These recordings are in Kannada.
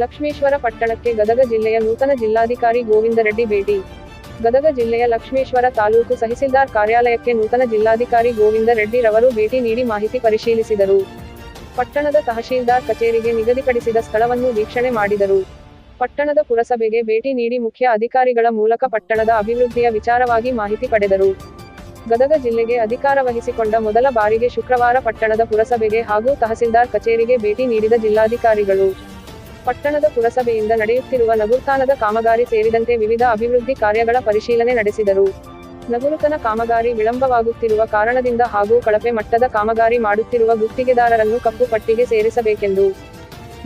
ಲಕ್ಷ್ಮೇಶ್ವರ ಪಟ್ಟಣಕ್ಕೆ ಗದಗ ಜಿಲ್ಲೆಯ ನೂತನ ಜಿಲ್ಲಾಧಿಕಾರಿ ಗೋವಿಂದ ರೆಡ್ಡಿ ಭೇಟಿ. ಗದಗ ಜಿಲ್ಲೆಯ ಲಕ್ಷ್ಮೇಶ್ವರ ತಾಲೂಕು ತಹಸೀಲ್ದಾರ್ ಕಾರ್ಯಾಲಯಕ್ಕೆ ನೂತನ ಜಿಲ್ಲಾಧಿಕಾರಿ ಗೋವಿಂದ ರೆಡ್ಡಿ ರವರು ಭೇಟಿ ನೀಡಿ ಮಾಹಿತಿ ಪರಿಶೀಲಿಸಿದರು. ಪಟ್ಟಣದ ತಹಶೀಲ್ದಾರ್ ಕಚೇರಿಗೆ ನಿಗದಿಪಡಿಸಿದ ಸ್ಥಳವನ್ನು ವೀಕ್ಷಣೆ ಮಾಡಿದರು. ಪಟ್ಟಣದ ಪುರಸಭೆಗೆ ಭೇಟಿ ನೀಡಿ ಮುಖ್ಯ ಅಧಿಕಾರಿಗಳ ಮೂಲಕ ಪಟ್ಟಣದ ಅಭಿವೃದ್ಧಿಯ ವಿಚಾರವಾಗಿ ಮಾಹಿತಿ ಪಡೆದರು. ಗದಗ ಜಿಲ್ಲೆಗೆ ಅಧಿಕಾರ ವಹಿಸಿಕೊಂಡ ಮೊದಲ ಬಾರಿಗೆ ಶುಕ್ರವಾರ ಪಟ್ಟಣದ ಪುರಸಭೆಗೆ ಹಾಗೂ ತಹಸೀಲ್ದಾರ್ ಕಚೇರಿಗೆ ಭೇಟಿ ನೀಡಿದ ಜಿಲ್ಲಾಧಿಕಾರಿಗಳು. ಪಟ್ಟಣದ ಪುರಸಭೆಯಿಂದ ನಡೆಯುತ್ತಿರುವ ನಗುರ್ತಾನದ ಕಾಮಗಾರಿ ಸೇರಿದಂತೆ ವಿವಿಧ ಅಭಿವೃದ್ಧಿ ಕಾರ್ಯಗಳ ಪರಿಶೀಲನೆ ನಡೆಸಿದರು. ನಗುರುತನ ಕಾಮಗಾರಿ ವಿಳಂಬವಾಗುತ್ತಿರುವ ಕಾರಣದಿಂದ ಹಾಗೂ ಕಳಪೆ ಮಟ್ಟದ ಕಾಮಗಾರಿ ಮಾಡುತ್ತಿರುವ ಗುತ್ತಿಗೆದಾರರನ್ನು ಕಪ್ಪು ಪಟ್ಟಿಗೆ ಸೇರಿಸಬೇಕೆಂದು.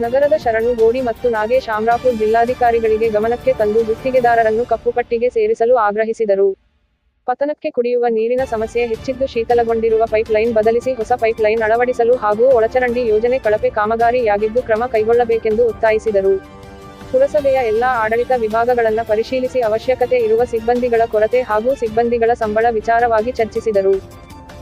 ನಗರದ ಶರಣು ಗೋಡಿ ಮತ್ತು ನಾಗೇಶ್ ಆಮ್ರಾಪುರ್ ಜಿಲ್ಲಾಧಿಕಾರಿಗಳಿಗೆ ಗಮನಕ್ಕೆ ತಂದು ಗುತ್ತಿಗೆದಾರರನ್ನು ಕಪ್ಪು ಪಟ್ಟಿಗೆ ಸೇರಿಸಲು ಆಗ್ರಹಿಸಿದರು. ಪತನಕ್ಕೆ ಕುಡಿಯುವ ನೀರಿನ ಸಮಸ್ಯೆ ಹೆಚ್ಚಿದ್ದು ಶೀತಲಗೊಂಡಿರುವ ಪೈಪ್ ಲೈನ್ ಬದಲಿಸಿ ಹೊಸ ಪೈಪ್ ಲೈನ್ ಅಳವಡಿಸಲು ಹಾಗೂ ಒಳಚರಂಡಿ ಯೋಜನೆ ಕಳಪೆ ಕಾಮಗಾರಿಯಾಗಿದ್ದು ಕ್ರಮ ಕೈಗೊಳ್ಳಬೇಕೆಂದು ಒತ್ತಾಯಿಸಿದರು. ಪುರಸಭೆಯ ಎಲ್ಲಾ ಆಡಳಿತ ವಿಭಾಗಗಳನ್ನು ಪರಿಶೀಲಿಸಿ ಅವಶ್ಯಕತೆ ಇರುವ ಸಿಬ್ಬಂದಿಗಳ ಕೊರತೆ ಹಾಗೂ ಸಿಬ್ಬಂದಿಗಳ ಸಂಬಳ ವಿಚಾರವಾಗಿ ಚರ್ಚಿಸಿದರು.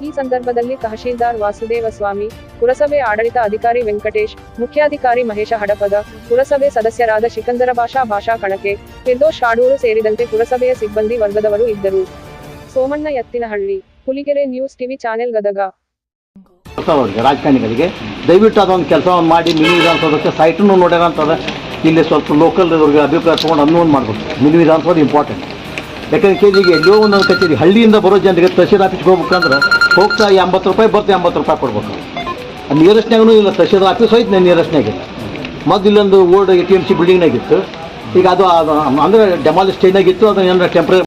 ಈ ಸಂದರ್ಭದಲ್ಲಿ ತಹಶೀಲ್ದಾರ್ ವಾಸುದೇವ ಸ್ವಾಮಿ, ಪುರಸಭೆ ಆಡಳಿತ ಅಧಿಕಾರಿ ವೆಂಕಟೇಶ್, ಮುಖ್ಯಾಧಿಕಾರಿ ಮಹೇಶ ಹಡಪದ, ಪುರಸಭೆ ಸದಸ್ಯರಾದ ಶಿಕಂದರ ಭಾಷಾ ಭಾಷಾ ಕಣಕೆ ಫಿರ್ದೋಶ್ ಶಾಡೂರು ಸೇರಿದಂತೆ ಪುರಸಭೆಯ ಸಿಬ್ಬಂದಿ ವರ್ಗದವರು ಇದ್ದರು. Somanna Ettinahalli Huligere news TV channel Gadag. ರಾಜಕಾರಣಿಗಳಿಗೆ ದಯವಿಟ್ಟು ಅದೊಂದು ಕೆಲಸವನ್ನು ಮಾಡಿ, ಮಿನಿ ವಿಧಾನಸೌಧಕ್ಕೆ ಸೈಟನ್ನು ನೋಡ್ಯಾರ ಇಲ್ಲಿ ಸ್ವಲ್ಪ ಲೋಕಲ್ ಇವ್ರಿಗೆ ಅಭಿಪ್ರಾಯ ತೊಗೊಂಡು ಅನ್ನೋನ್ ಒಂದು ಮಾಡ್ಬೇಕು ಮಿನಿ ವಿಧಾನಸೌಧ ಇಂಪಾರ್ಟೆಂಟ್ ಯಾಕಂದ್ರೆ ಕೇಳಿಗೆ ಎಲ್ಲೋ ಒಂದೊಂದು ಕಚೇರಿ, ಹಳ್ಳಿಯಿಂದ ಬರೋ ಜನರಿಗೆ ತಹಶೀಲ್ ಆಫೀಸ್ಗೆ ಹೋಗ್ಬೇಕಂದ್ರೆ ಹೋಗ್ತಾ ಎಂಬತ್ತು ರೂಪಾಯಿ, ಬರ್ತಾ ಎಂಬತ್ತು ರೂಪಾಯಿ ಕೊಡ್ಬೇಕು. ನಿಯರೆಸ್ಟ್ನಾಗೂ ಇಲ್ಲ, ತಹಶೀಲ್ ಆಫೀಸ್ ಹೋಯ್ತು ನಿಯರೆಸ್ಟ್ನಾಗ ಮೊದಲು ಇಲ್ಲೊಂದು old A T M C ಬಿಲ್ಡಿಂಗ್ನಾಗಿತ್ತು ಈಗ ಅದು ಅದು, ಅಂದರೆ ಡೆಮಾಲಿಸ್ ಸ್ಟೇಜ್ನಾಗಿತ್ತು ಅದನ್ನ ಏನಾರ ಟೆಂಪ್ರರಿ